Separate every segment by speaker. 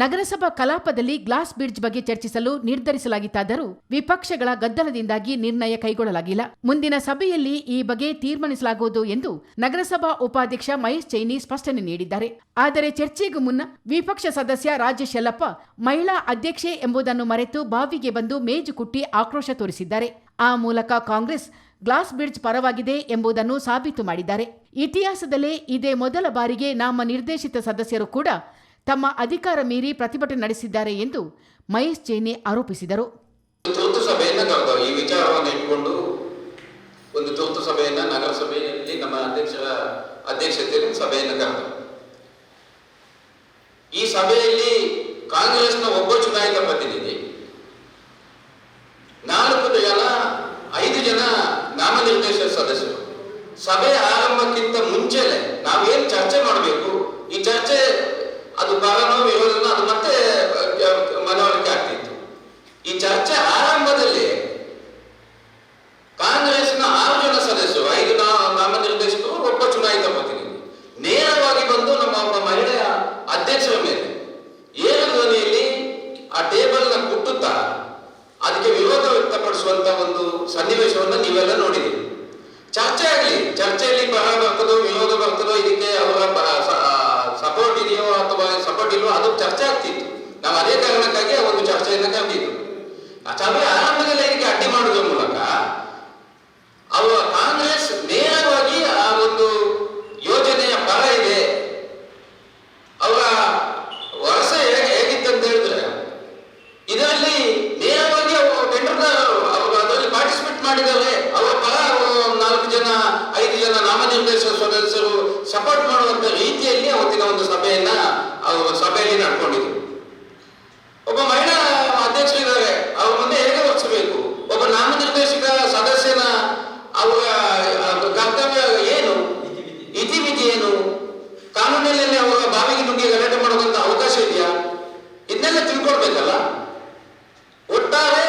Speaker 1: ನಗರಸಭಾ ಕಲಾಪದಲ್ಲಿ glass bridge ಬಗ್ಗೆ ಚರ್ಚಿಸಲು ನಿರ್ಧರಿಸಲಾಗಿತ್ತಾದರೂ ವಿಪಕ್ಷಗಳ ಗದ್ದಲದಿಂದಾಗಿ ನಿರ್ಣಯ ಕೈಗೊಳ್ಳಲಾಗಿಲ್ಲ. ಮುಂದಿನ ಸಭೆಯಲ್ಲಿ ಈ ಬಗ್ಗೆ ತೀರ್ಮಾನಿಸಲಾಗುವುದು ಎಂದು ನಗರಸಭಾ ಉಪಾಧ್ಯಕ್ಷ ಮಹೇಶ್ ಚೈನಿ ಸ್ಪಷ್ಟನೆ ನೀಡಿದ್ದಾರೆ. ಆದರೆ ಚರ್ಚೆಗೂ ಮುನ್ನ ವಿಪಕ್ಷ ಸದಸ್ಯ ರಾಜೇಶ್ ಯಲ್ಲಪ್ಪ ಮಹಿಳಾ ಅಧ್ಯಕ್ಷೆ ಎಂಬುದನ್ನು ಮರೆತು ಬಾವಿಗೆ ಬಂದು ಮೇಜು ಕುಟ್ಟಿ ಆಕ್ರೋಶ ತೋರಿಸಿದ್ದಾರೆ. ಆ ಮೂಲಕ ಕಾಂಗ್ರೆಸ್ ಗ್ಲಾಸ್ ಬ್ರಿಡ್ಜ್ ಪರವಾಗಿದೆ ಎಂಬುದನ್ನು ಸಾಬೀತು ಮಾಡಿದ್ದಾರೆ. ಇತಿಹಾಸದಲ್ಲೇ ಇದೇ ಮೊದಲ ಬಾರಿಗೆ ನಾಮ ನಿರ್ದೇಶಿತ ಸದಸ್ಯರು ಕೂಡ ತಮ್ಮ ಅಧಿಕಾರ ಮೀರಿ ಪ್ರತಿಭಟನೆ ನಡೆಸಿದ್ದಾರೆ ಎಂದು ಮಹೇಶ್ ಚೇನಿ ಆರೋಪಿಸಿದರು.
Speaker 2: ತುರ್ತು ಸಭೆಯನ್ನು ಕರೆದವು ಈ ವಿಚಾರವನ್ನು ಇಟ್ಕೊಂಡು ಒಂದು ತುರ್ತು ಸಭೆಯನ್ನು ನಗರಸಭೆಯಲ್ಲಿ ನಮ್ಮ ಅಧ್ಯಕ್ಷರ ಅಧ್ಯಕ್ಷತೆಯಲ್ಲಿ ಸಭೆಯನ್ನು ಕರೆದವು ಈ ಸಭೆಯಲ್ಲಿ ಕಾಂಗ್ರೆಸ್ನ ಒಬ್ಬ ಚುನಾಯಿತ ಪ್ರತಿನಿಧಿ ಇಲ್ವೋ ಅದು ಚರ್ಚೆ ಆಗ್ತಿತ್ತು. ನಾವು ಅದೇ ಕಾರಣಕ್ಕಾಗಿ ಆ ಒಂದು ಚರ್ಚೆಯನ್ನು ಕರೆದಿದ್ದು. ಆ ಸಭೆ ಆರಂಭದಲ್ಲಿ ಇದಕ್ಕೆ ಅಡ್ಡಿ ಮಾಡುವುದರ ಮೂಲಕ ಅವರು ಕಾಂಗ್ರೆಸ್ ನೇರವಾಗಿ ಆ ಒಂದು ಯೋಜನೆಯ ಪರ ಇದೆ. ಅವರ ವರಸೆ ಹೇಗೆ ಹೇಗಿತ್ತಂತ ಹೇಳಿದ್ರೆ, ಇದರಲ್ಲಿ ನೇರವಾಗಿ ಅವರು ಟೆಂಡರ್ದಾರರು ಅವರು ಅದರಲ್ಲಿ ಪಾರ್ಟಿಸಿಪೇಟ್ ಮಾಡಿದ್ದಾರೆ ಅವರ ಪರ ನಾಲ್ಕು ಜನ, ಐದು ಜನ ನಾಮನಿರ್ದೇಶನ ಸದಸ್ಯರು ಸಪೋರ್ಟ್ ಮಾಡುವಂತ ರೀತಿಯಲ್ಲಿ ಅವತ್ತಿನ ಒಂದು ಸಭೆಯನ್ನ ಸಭೆಯಲ್ಲಿ ನಡ್ಕೊಂಡಿದ್ರು ಒಬ್ಬ ಮಹಿಳಾ ಅಧ್ಯಕ್ಷರು ಇದ್ದಾರೆ. ಅವ್ರ ಮುಂದೆ ಹೇಗೆ ವರ್ತಿಸಬೇಕು? ಒಬ್ಬ ನಾಮನಿರ್ದೇಶಕ ಸದಸ್ಯನ ಅವರ ಕರ್ತವ್ಯ ಏನು? ಇತಿಮಿತಿ ಏನು? ಕಾನೂನಿನಲ್ಲಿ ಅವರ ಬಾವಿಗೆ ನುಗ್ಗಿ ಗಲಾಟೆ ಮಾಡುವಂತ ಅವಕಾಶ ಇದೆಯಾ? ಇದನ್ನೆಲ್ಲ ತಿಳ್ಕೊಳ್ಬೇಕಲ್ಲ ಒಟ್ಟಾರೆ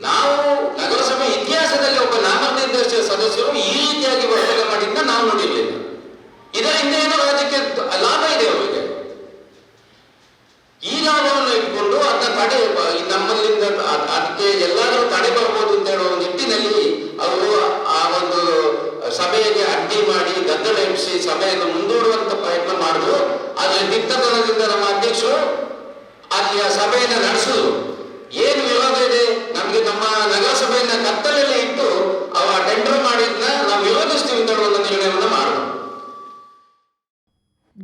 Speaker 2: ನಾವು ನಗರಸಭೆ ಇತಿಹಾಸದಲ್ಲಿ ಒಬ್ಬ ನಾಮನಿರ್ದೇಶಕ ಸದಸ್ಯರು ಈ ರೀತಿಯಾಗಿ ವರ್ತನೆ ಮಾಡಿದ್ದ ನಾವು ನೋಡಿರ್ಲಿಲ್ಲ ಇದರಿಂದ ಏನೋ ರಾಜ್ಯಕ್ಕೆ ಲಾಭ ಇದೆ ಅವರಿಗೆ ಈ ಲಾಭವನ್ನು ಇಟ್ಕೊಂಡು ಅದನ್ನ ತಡೆ ನಮ್ಮಲ್ಲಿಂದ ಅದಕ್ಕೆ ಎಲ್ಲಾದರೂ ತಡೆ ಬರ್ಬೋದು ಅಂತ ಹೇಳುವ ನಿಟ್ಟಿನಲ್ಲಿ ಅವರು ಆ ಒಂದು ಸಭೆಗೆ ಅಡ್ಡಿ ಮಾಡಿ ಗದ್ದಲ ಎಬ್ಬಿಸಿ ಸಭೆಯನ್ನು ಮುಂದೂಡುವಂತ ಪ್ರಯತ್ನ ಮಾಡಿದ್ರು. ಆದ್ರೆ ದಿಟ್ಟತನದಿಂದ ನಮ್ಮ ಅಧ್ಯಕ್ಷರು ಅಲ್ಲಿ ಆ ಸಭೆಯನ್ನ ನಡೆಸಿದ್ರು. ಏನು ವಿರೋಧ ಇದೆ? ನಮಗೆ ನಮ್ಮ ನಗರಸಭೆಯನ್ನ ಕತ್ತಲಲ್ಲಿ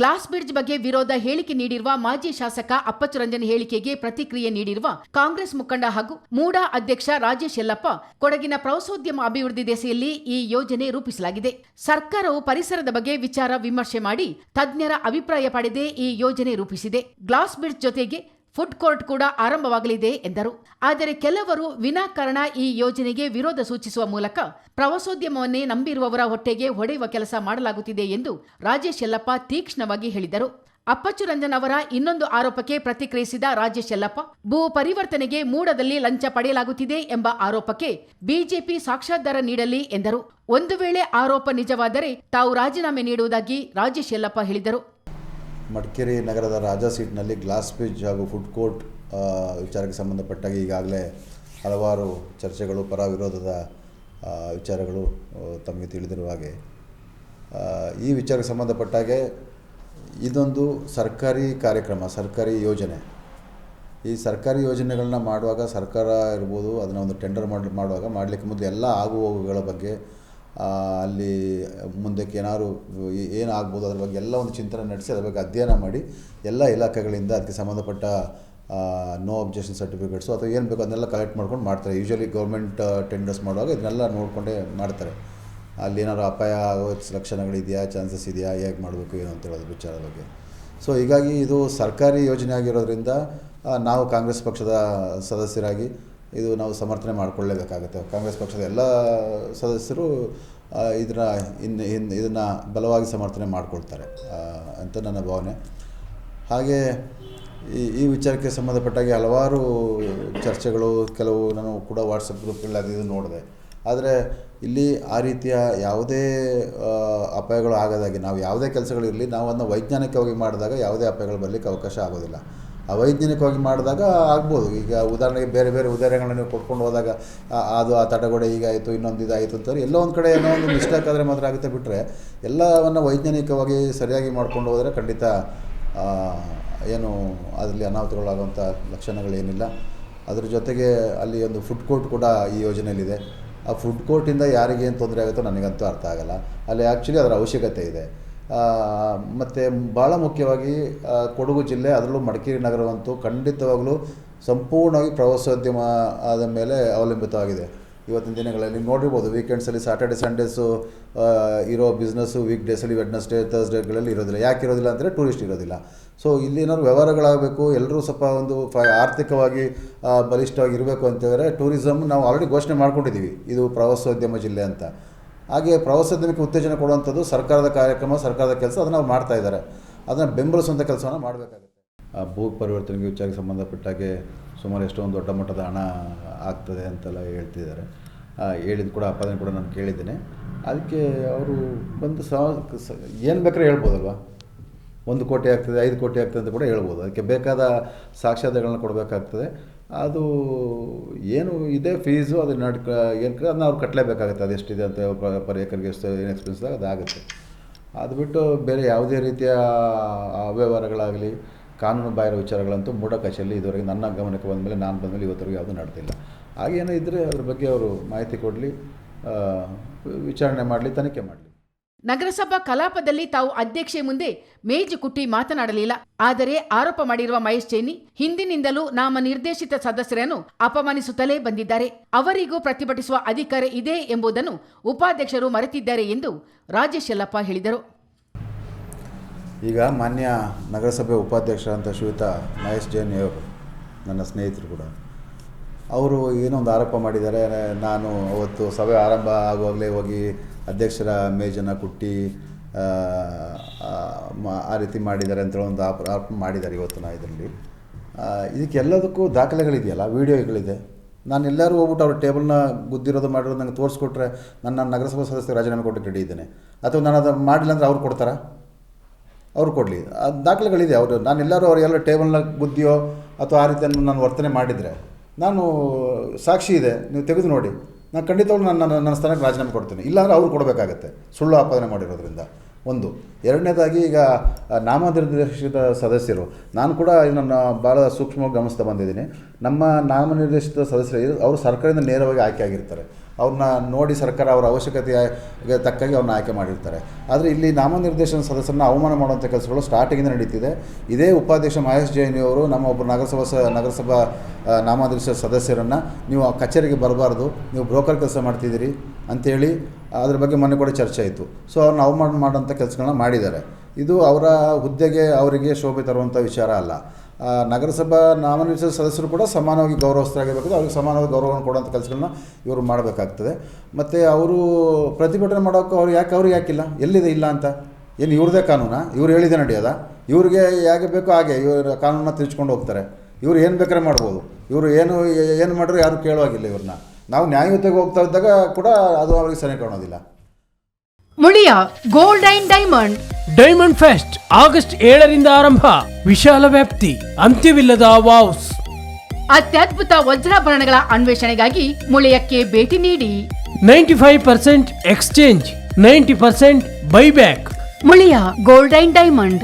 Speaker 1: ಗ್ಲಾಸ್ ಬ್ರಿಡ್ಜ್ ಬಗ್ಗೆ ವಿರೋಧ ಹೇಳಿಕೆ ನೀಡಿರುವ ಮಾಜಿ ಶಾಸಕ ಅಪ್ಪಚ್ಚು ರಂಜನ್ ಹೇಳಿಕೆಗೆ ಪ್ರತಿಕ್ರಿಯೆ ನೀಡಿರುವ ಕಾಂಗ್ರೆಸ್ ಮುಖಂಡ ಹಾಗೂ ಮೂಡಾ ಅಧ್ಯಕ್ಷ ರಾಜೇಶ್ ಯಲ್ಲಪ್ಪ, ಕೊಡಗಿನ ಪ್ರವಾಸೋದ್ಯಮ ಅಭಿವೃದ್ಧಿ ದೆಸೆಯಲ್ಲಿ ಈ ಯೋಜನೆ ರೂಪಿಸಲಾಗಿದೆ. ಸರ್ಕಾರವು ಪರಿಸರದ ಬಗ್ಗೆ ವಿಚಾರ ವಿಮರ್ಶೆ ಮಾಡಿ ತಜ್ಞರ ಅಭಿಪ್ರಾಯ ಪಡೆದೇ ಈ ಯೋಜನೆ ರೂಪಿಸಿದೆ. ಗ್ಲಾಸ್ ಬ್ರಿಡ್ಜ್ ಜೊತೆಗೆ ಫುಡ್ ಕೋರ್ಟ್ ಕೂಡ ಆರಂಭವಾಗಲಿದೆ ಎಂದರು. ಆದರೆ ಕೆಲವರು ವಿನಾಕಾರಣ ಈ ಯೋಜನೆಗೆ ವಿರೋಧ ಸೂಚಿಸುವ ಮೂಲಕ ಪ್ರವಾಸೋದ್ಯಮವನ್ನೇ ನಂಬಿರುವವರ ಹೊಟ್ಟೆಗೆ ಹೊಡೆಯುವ ಕೆಲಸ ಮಾಡಲಾಗುತ್ತಿದೆ ಎಂದು ರಾಜೇಶ್ ಯಲ್ಲಪ್ಪ ತೀಕ್ಷ್ಣವಾಗಿ ಹೇಳಿದರು. ಅಪ್ಪಚ್ಚು ರಂಜನ್ ಅವರ ಇನ್ನೊಂದು ಆರೋಪಕ್ಕೆ ಪ್ರತಿಕ್ರಿಯಿಸಿದ ರಾಜೇಶ್ ಯಲ್ಲಪ್ಪ, ಭೂ ಪರಿವರ್ತನೆಗೆ ಮೂಡದಲ್ಲಿ ಲಂಚ ಪಡೆಯಲಾಗುತ್ತಿದೆ ಎಂಬ ಆರೋಪಕ್ಕೆ ಬಿಜೆಪಿ ಸಾಕ್ಷಾಧಾರ ನೀಡಲಿ ಎಂದರು. ಒಂದು ವೇಳೆ ಆರೋಪ ನಿಜವಾದರೆ ತಾವು ರಾಜೀನಾಮೆ ನೀಡುವುದಾಗಿ ರಾಜೇಶ್ ಯಲ್ಲಪ್ಪ ಹೇಳಿದರು.
Speaker 3: ಮಡಿಕೇರಿ ನಗರದ ರಾಜಾ ಸೀಟ್ನಲ್ಲಿ ಗ್ಲಾಸ್ ಬ್ರಿಡ್ಜ್ ಹಾಗೂ ಫುಡ್ ಕೋರ್ಟ್ ವಿಚಾರಕ್ಕೆ ಸಂಬಂಧಪಟ್ಟಾಗ ಈಗಾಗಲೇ ಹಲವಾರು ಚರ್ಚೆಗಳು ಪರ ವಿರೋಧದ ವಿಚಾರಗಳು ತಮಗೆ ತಿಳಿದಿರುವ ಹಾಗೆ. ಈ ವಿಚಾರಕ್ಕೆ ಸಂಬಂಧಪಟ್ಟಾಗೆ ಇದೊಂದು ಸರ್ಕಾರಿ ಕಾರ್ಯಕ್ರಮ, ಸರ್ಕಾರಿ ಯೋಜನೆ. ಈ ಸರ್ಕಾರಿ ಯೋಜನೆಗಳನ್ನ ಮಾಡುವಾಗ ಸರ್ಕಾರ ಇರ್ಬೋದು, ಅದನ್ನು ಒಂದು ಟೆಂಡರ್ ಮಾಡಿ, ಮಾಡುವಾಗ ಮಾಡಲಿಕ್ಕೆ ಮೊದಲು ಎಲ್ಲ ಆಗು ಹೋಗುಗಳ ಬಗ್ಗೆ ಅಲ್ಲಿ ಮುಂದಕ್ಕೆ ಏನಾದ್ರು ಏನಾಗ್ಬೋದು ಅದ್ರ ಬಗ್ಗೆ ಎಲ್ಲ ಒಂದು ಚಿಂತನೆ ನಡೆಸಿ ಅದ್ರ ಬಗ್ಗೆ ಅಧ್ಯಯನ ಮಾಡಿ ಎಲ್ಲ ಇಲಾಖೆಗಳಿಂದ ಅದಕ್ಕೆ ಸಂಬಂಧಪಟ್ಟ ನೋ ಅಬ್ಜೆಕ್ಷನ್ ಸರ್ಟಿಫಿಕೇಟ್ಸು ಅಥವಾ ಏನು ಬೇಕೋ ಅದನ್ನೆಲ್ಲ ಕಲೆಕ್ಟ್ ಮಾಡ್ಕೊಂಡು ಮಾಡ್ತಾರೆ. ಯೂಶ್ವಲಿ ಗೌರ್ಮೆಂಟ್ ಟೆಂಡರ್ಸ್ ಮಾಡುವಾಗ ಇದನ್ನೆಲ್ಲ ನೋಡಿಕೊಂಡೇ ಮಾಡ್ತಾರೆ. ಅಲ್ಲಿ ಏನಾದ್ರು ಅಪಾಯ ಆಗೋ ಲಕ್ಷಣಗಳಿದೆಯಾ ಚಾನ್ಸಸ್ ಇದೆಯಾ, ಹೇಗೆ ಮಾಡಬೇಕು, ಏನು ಅಂತ ಹೇಳೋದ್ರ ವಿಚಾರದ ಬಗ್ಗೆ. ಸೊ ಹೀಗಾಗಿ ಇದು ಸರ್ಕಾರಿ ಯೋಜನೆ ಆಗಿರೋದ್ರಿಂದ ನಾವು ಕಾಂಗ್ರೆಸ್ ಪಕ್ಷದ ಸದಸ್ಯರಾಗಿ ಇದು ನಾವು ಸಮರ್ಥನೆ ಮಾಡಿಕೊಳ್ಳಲೇಬೇಕಾಗುತ್ತೆ ಕಾಂಗ್ರೆಸ್ ಪಕ್ಷದ ಎಲ್ಲ ಸದಸ್ಯರು ಇದರ ಇನ್ನು ಇನ್ನು ಇದನ್ನು ಬಲವಾಗಿ ಸಮರ್ಥನೆ ಮಾಡಿಕೊಳ್ತಾರೆ ಅಂತ ನನ್ನ ಭಾವನೆ. ಹಾಗೆ ಈ ಈ ವಿಚಾರಕ್ಕೆ ಸಂಬಂಧಪಟ್ಟಾಗೆ ಹಲವಾರು ಚರ್ಚೆಗಳು, ಕೆಲವು ನಾನು ಕೂಡ ವಾಟ್ಸಪ್ ಗ್ರೂಪ್ಗಳಲ್ಲಿ ಅದು ಇದು ನೋಡಿದೆ. ಆದರೆ ಇಲ್ಲಿ ಆ ರೀತಿಯ ಯಾವುದೇ ಅಪಾಯಗಳು ಆಗದಾಗೆ, ನಾವು ಯಾವುದೇ ಕೆಲಸಗಳಿರಲಿ ನಾವು ಅದನ್ನು ವೈಜ್ಞಾನಿಕವಾಗಿ ಮಾಡಿದಾಗ ಯಾವುದೇ ಅಪಾಯಗಳು ಬರಲಿಕ್ಕೆ ಅವಕಾಶ ಆಗೋದಿಲ್ಲ. ಅವೈಜ್ಞಾನಿಕವಾಗಿ ಮಾಡಿದಾಗ ಆಗ್ಬೋದು. ಈಗ ಉದಾಹರಣೆಗೆ ಬೇರೆ ಬೇರೆ ಉದಾಹರಣೆಗಳನ್ನ ನೀವು ಕೊಟ್ಕೊಂಡು ಹೋದಾಗ ಅದು ಆ ತಡೆಗೋಡೆ ಹೀಗಾಯಿತು ಇನ್ನೊಂದು ಇದಾಯಿತು ಅಂತ ಎಲ್ಲೋ ಒಂದು ಕಡೆ ಏನೋ ಒಂದು ಮಿಸ್ಟೇಕ್ ಆದರೆ ಮಾತ್ರ ಆಗುತ್ತೆ ಬಿಟ್ಟರೆ ಎಲ್ಲವನ್ನು ವೈಜ್ಞಾನಿಕವಾಗಿ ಸರಿಯಾಗಿ ಮಾಡ್ಕೊಂಡು ಹೋದರೆ ಖಂಡಿತ ಏನು ಅದರಲ್ಲಿ ಅನಾಹುತಗಳಾಗುವಂಥ ಲಕ್ಷಣಗಳೇನಿಲ್ಲ. ಅದ್ರ ಜೊತೆಗೆ ಅಲ್ಲಿ ಒಂದು ಫುಡ್ ಕೋರ್ಟ್ ಕೂಡ ಈ ಯೋಜನೆಯಲ್ಲಿದೆ. ಆ ಫುಡ್ ಕೋರ್ಟಿಂದ ಯಾರಿಗೇನು ತೊಂದರೆ ಆಗುತ್ತೋ ನನಗಂತೂ ಅರ್ಥ ಆಗಲ್ಲ. ಅಲ್ಲಿ ಆ್ಯಕ್ಚುಲಿ ಅದರ ಅವಶ್ಯಕತೆ ಇದೆ. ಮತ್ತು ಭಾಳ ಮುಖ್ಯವಾಗಿ ಕೊಡಗು ಜಿಲ್ಲೆ ಅದರಲ್ಲೂ ಮಡಿಕೇರಿ ನಗರವಂತೂ ಖಂಡಿತವಾಗಲೂ ಸಂಪೂರ್ಣವಾಗಿ ಪ್ರವಾಸೋದ್ಯಮ ಆದ ಮೇಲೆ ಅವಲಂಬಿತವಾಗಿದೆ. ಇವತ್ತಿನ ದಿನಗಳಲ್ಲಿ ನೋಡಿರ್ಬೋದು ವೀಕೆಂಡ್ಸಲ್ಲಿ ಸ್ಯಾಟರ್ಡೆ ಸಂಡೇಸು ಇರೋ ಬಿಸ್ನೆಸ್ಸು ವೀಕ್ ಡೇಸಲ್ಲಿ ವೆಡ್ನೆಸ್ಡೇ ತರ್ಸ್ಡೇಗಳಲ್ಲಿ ಇರೋದಿಲ್ಲ. ಯಾಕೆ ಇರೋದಿಲ್ಲ ಅಂದರೆ ಟೂರಿಸ್ಟ್ ಇರೋದಿಲ್ಲ. ಸೊ ಇಲ್ಲಿ ಏನಾದ್ರು ವ್ಯವಹಾರಗಳಾಗಬೇಕು, ಎಲ್ಲರೂ ಸ್ವಲ್ಪ ಒಂದು ಫ, ಆರ್ಥಿಕವಾಗಿ ಬಲಿಷ್ಠವಾಗಿ ಇರಬೇಕು ಅಂತೇಳಿದ್ರೆ ಟೂರಿಸಮ್ ನಾವು ಆಲ್ರೆಡಿ ಘೋಷಣೆ ಮಾಡ್ಕೊಂಡಿದ್ದೀವಿ. ಇದು ಪ್ರವಾಸೋದ್ಯಮ ಜಿಲ್ಲೆ ಅಂತ. ಹಾಗೆ ಪ್ರವಾಸೋದ್ಯಮಕ್ಕೆ ಉತ್ತೇಜನ ಕೊಡುವಂಥದ್ದು ಸರ್ಕಾರದ ಕಾರ್ಯಕ್ರಮ, ಸರ್ಕಾರದ ಕೆಲಸ, ಅದನ್ನು ಅವ್ರು ಮಾಡ್ತಾ ಇದ್ದಾರೆ. ಅದನ್ನು ಬೆಂಬಲಿಸುವಂಥ ಕೆಲಸವನ್ನು ಮಾಡಬೇಕಾಗುತ್ತೆ. ಆ ಭೂ ಪರಿವರ್ತನೆಗೆ ವಿಚಾರಕ್ಕೆ ಸಂಬಂಧಪಟ್ಟಾಗೆ ಸುಮಾರು ಎಷ್ಟೊಂದು ದೊಡ್ಡ ಮಟ್ಟದ ಹಣ ಆಗ್ತದೆ ಅಂತೆಲ್ಲ ಹೇಳ್ತಿದ್ದಾರೆ. ಹೇಳಿದ ಕೂಡ ಆಪಾದನೆ ಕೂಡ ನಾನು ಕೇಳಿದ್ದೇನೆ. ಅದಕ್ಕೆ ಅವರು ಬಂದು ಸಾ, ಏನು ಬೇಕಾದ್ರೆ ಹೇಳ್ಬೋದಲ್ವಾ? ಒಂದು ಕೋಟಿ ಆಗ್ತದೆ, ಐದು ಕೋಟಿ ಆಗ್ತದೆ ಅಂತ ಕೂಡ ಹೇಳ್ಬೋದು. ಅದಕ್ಕೆ ಬೇಕಾದ ಸಾಕ್ಷ್ಯಾಧಾರಗಳನ್ನ ಕೊಡಬೇಕಾಗ್ತದೆ. ಅದು ಏನು ಇದೆ ಫೀಸು, ಅದು ನಡ್ಕ ಏನು ಅದನ್ನ ಅವ್ರು ಕಟ್ಟಲೇಬೇಕಾಗುತ್ತೆ ಅದೆಷ್ಟಿದೆ ಅಂತ ಪರ್ ಏಕರ್ಗೆ ಎಷ್ಟು ಏನು ಎಕ್ಸ್ಪೆನ್ಸ್ ಅದಾಗುತ್ತೆ. ಅದು ಬಿಟ್ಟು ಬೇರೆ ಯಾವುದೇ ರೀತಿಯ ಅವ್ಯವಹಾರಗಳಾಗಲಿ, ಕಾನೂನು ಬಾಹಿರ ವಿಚಾರಗಳಂತೂ ಮೂಢಕಾಶಿಯಲ್ಲಿ ಇದುವರೆಗೆ ನನ್ನ ಗಮನಕ್ಕೆ ಬಂದಮೇಲೆ ನಾನು ಬಂದಮೇಲೆ ಇವತ್ತರೆಗೂ ಯಾವುದೂ ನಡೆದಿಲ್ಲ. ಹಾಗೇನೋ ಇದ್ದರೆ ಅದ್ರ ಬಗ್ಗೆ ಅವರು ಮಾಹಿತಿ ಕೊಡಲಿ ವಿಚಾರಣೆ ಮಾಡಲಿ, ತನಿಖೆ ಮಾಡಲಿ.
Speaker 1: ನಗರಸಭಾ ಕಲಾಪದಲ್ಲಿ ತಾವು ಅಧ್ಯಕ್ಷೆ ಮುಂದೆ ಮೇಜು ಕುಟ್ಟಿ ಮಾತನಾಡಲಿಲ್ಲ. ಆದರೆ ಆರೋಪ ಮಾಡಿರುವ ಮಹೇಶ್ ಚೇನಿ ಹಿಂದಿನಿಂದಲೂ ನಾಮ ನಿರ್ದೇಶಿತ ಸದಸ್ಯರನ್ನು ಅಪಮಾನಿಸುತ್ತಲೇ ಬಂದಿದ್ದಾರೆ. ಅವರಿಗೂ ಪ್ರತಿಭಟಿಸುವ ಅಧಿಕಾರ ಇದೆ ಎಂಬುದನ್ನು ಉಪಾಧ್ಯಕ್ಷರು ಮರೆತಿದ್ದಾರೆ ಎಂದು ರಾಜೇಶ್ ಯಲ್ಲಪ್ಪ ಹೇಳಿದರು.
Speaker 3: ಈಗ ಮಾನ್ಯ ನಗರಸಭೆ ಉಪಾಧ್ಯಕ್ಷ ಅಂತ ಶ್ವೇತಾ, ಮಹೇಶ್ ಜೈನ್ ನನ್ನ ಸ್ನೇಹಿತರು ಕೂಡ. ಅವರು ಏನೊಂದು ಆರೋಪ ಮಾಡಿದ್ದಾರೆ. ನಾನು ಅವತ್ತು ಸಭೆ ಆರಂಭ ಆಗುವಾಗಲೇ ಹೋಗಿ ಅಧ್ಯಕ್ಷರ ಮೇಜನ್ನು ಕುಟ್ಟಿ ಆ, ರೀತಿ ಮಾಡಿದ್ದಾರೆ ಅಂತ ಒಂದು ಆಪ್ ಆಪ್ ಮಾಡಿದ್ದಾರೆ ನಾ ಇದರಲ್ಲಿ. ಇದಕ್ಕೆಲ್ಲದಕ್ಕೂ ದಾಖಲೆಗಳಿದೆಯಲ್ಲ ವೀಡಿಯೋಗಳಿದೆ. ನಾನು ಎಲ್ಲರೂ ಹೋಗ್ಬಿಟ್ಟು ಅವ್ರ ಟೇಬಲ್ನ ಗುದ್ದಿರೋದು ಮಾಡಿರೋದು ನಂಗೆ ತೋರಿಸ್ಕೊಟ್ರೆ ನನ್ನ ನಗರಸಭಾ ಸದಸ್ಯ ರಾಜೀನಾಮೆ ಕೊಟ್ಟು ರೆಡಿ ಇದ್ದೇನೆ. ಅಥವಾ ನಾನು ಅದು ಮಾಡಿಲ್ಲ ಅಂದರೆ ಅವ್ರು ಕೊಡ್ತಾರಾ? ಅವ್ರು ಕೊಡಲಿ. ಅದು ದಾಖಲೆಗಳಿದೆ ಅವರು. ನಾನು ಎಲ್ಲರೂ ಅವ್ರು ಎಲ್ಲ ಟೇಬಲ್ನ ಗುದ್ದಿಯೋ ಅಥವಾ ಆ ರೀತಿಯನ್ನು ನಾನು ವರ್ತನೆ ಮಾಡಿದರೆ ನಾನು ಸಾಕ್ಷಿ ಇದೆ. ನೀವು ತೆಗೆದು ನೋಡಿ. ನಾನು ಖಂಡಿತವಾಗ್ಲೂ ನನ್ನ ನನ್ನ ಸ್ಥಾನಕ್ಕೆ ರಾಜೀನಾಮೆ ಕೊಡ್ತೀನಿ. ಇಲ್ಲಾಂದರೆ ಅವ್ರು ಕೊಡಬೇಕಾಗತ್ತೆ. ಸುಳ್ಳು ಆಪಾದನೆ ಮಾಡಿರೋದ್ರಿಂದ. ಒಂದು. ಎರಡನೇದಾಗಿ ಈಗ ನಾಮನಿರ್ದೇಶಿತ ಸದಸ್ಯರು. ನಾನು ಕೂಡ ಇದನ್ನು ಭಾಳ ಸೂಕ್ಷ್ಮವಾಗಿ ಗಮನಿಸ್ತಾ ಬಂದಿದ್ದೀನಿ. ನಮ್ಮ ನಾಮನಿರ್ದೇಶಿತ ಸದಸ್ಯರು ಅವರು ಸರ್ಕಾರದಿಂದ ನೇರವಾಗಿ ಆಯ್ಕೆ ಆಗಿರ್ತಾರೆ. ಅವ್ರನ್ನ ನೋಡಿ ಸರ್ಕಾರ ಅವರ ಅವಶ್ಯಕತೆಗೆ ತಕ್ಕಾಗಿ ಅವ್ರನ್ನ ಆಯ್ಕೆ ಮಾಡಿರ್ತಾರೆ. ಆದರೆ ಇಲ್ಲಿ ನಾಮನಿರ್ದೇಶನ ಸದಸ್ಯರನ್ನ ಅವಮಾನ ಮಾಡುವಂಥ ಕೆಲಸಗಳು ಸ್ಟಾರ್ಟಿಂಗಿಂದ ನಡೀತಿದೆ. ಇದೇ ಉಪಾಧ್ಯಕ್ಷ ಮಹೇಶ್ ಜೈನಿ ಅವರು ನಮ್ಮ ಒಬ್ಬರು ನಗರಸಭಾ ಸ, ನಗರಸಭಾ ನಾಮನಿರ್ದೇಶನ ಸದಸ್ಯರನ್ನು ನೀವು ಆ ಕಚೇರಿಗೆ ಬರಬಾರ್ದು, ನೀವು ಬ್ರೋಕರ್ ಕೆಲಸ ಮಾಡ್ತಿದ್ದೀರಿ ಅಂಥೇಳಿ ಅದ್ರ ಬಗ್ಗೆ ಮೊನ್ನೆ ಕೂಡ ಚರ್ಚೆ ಆಯಿತು. ಸೊ ಅವ್ರನ್ನ ಅವಮಾನ ಮಾಡೋಂಥ ಕೆಲಸಗಳನ್ನ ಮಾಡಿದ್ದಾರೆ. ಇದು ಅವರ ಹುದ್ದೆಗೆ ಅವರಿಗೆ ಶೋಭೆ ತರುವಂಥ ವಿಚಾರ ಅಲ್ಲ. ನಗರಸಭಾ ನಾಮನಿರ್ದೇಶಿತ ಸದಸ್ಯರು ಕೂಡ ಸಮಾನವಾಗಿ ಗೌರವಸ್ಥರಾಗಿರಬೇಕು. ಅವ್ರಿಗೆ ಸಮಾನವಾಗಿ ಗೌರವವನ್ನು ಕೊಡುವಂಥ ಕೆಲಸಗಳನ್ನ ಇವರು ಮಾಡಬೇಕಾಗ್ತದೆ. ಮತ್ತು ಅವರು ಪ್ರತಿಭಟನೆ ಮಾಡೋಕ್ಕೆ ಅವ್ರು ಯಾಕೆ ಅವ್ರಿಗೆ ಯಾಕಿಲ್ಲ ಎಲ್ಲಿದೆ ಇಲ್ಲ ಅಂತ? ಏನು ಇವ್ರದೇ ಕಾನೂನ? ಇವ್ರು ಹೇಳಿದೆ ನಡೆಯೋದ ಇವ್ರಿಗೆ ಹೇಗೆ ಬೇಕೋ ಹಾಗೆ ಇವರ ಕಾನೂನನ್ನ ತಿರ್ಚ್ಕೊಂಡು ಹೋಗ್ತಾರೆ. ಇವ್ರು ಏನು ಬೇಕಾದ್ರೆ ಮಾಡ್ಬೋದು. ಇವರು ಏನು ಏನು ಮಾಡಿದ್ರು ಯಾರು ಕೇಳುವಾಗಿಲ್ಲ ಇವ್ರನ್ನ. ನಾವು ನ್ಯಾಯಯುತವಾಗಿ ಹೋಗ್ತಾ ಇದ್ದಾಗ ಕೂಡ ಅದು ಅವ್ರಿಗೆ ಸರಿ ಕಾಣೋದಿಲ್ಲ.
Speaker 1: Muliya gold and diamond
Speaker 4: diamond fest August ಏಳರಿಂದ ಆರಂಭ. ವಿಶಾಲ ವ್ಯಾಪ್ತಿ ಅಂತ್ಯವಿಲ್ಲದ ವಾವ್ಸ್.
Speaker 1: ಅತ್ಯದ್ಭುತ ವಜ್ರಾಭರಣಗಳ ಅನ್ವೇಷಣೆಗಾಗಿ ಮುಳಿಯಕ್ಕೆ ಭೇಟಿ ನೀಡಿ.
Speaker 4: Ninety five percent exchange ninety percent buyback.
Speaker 1: Muliya gold and diamond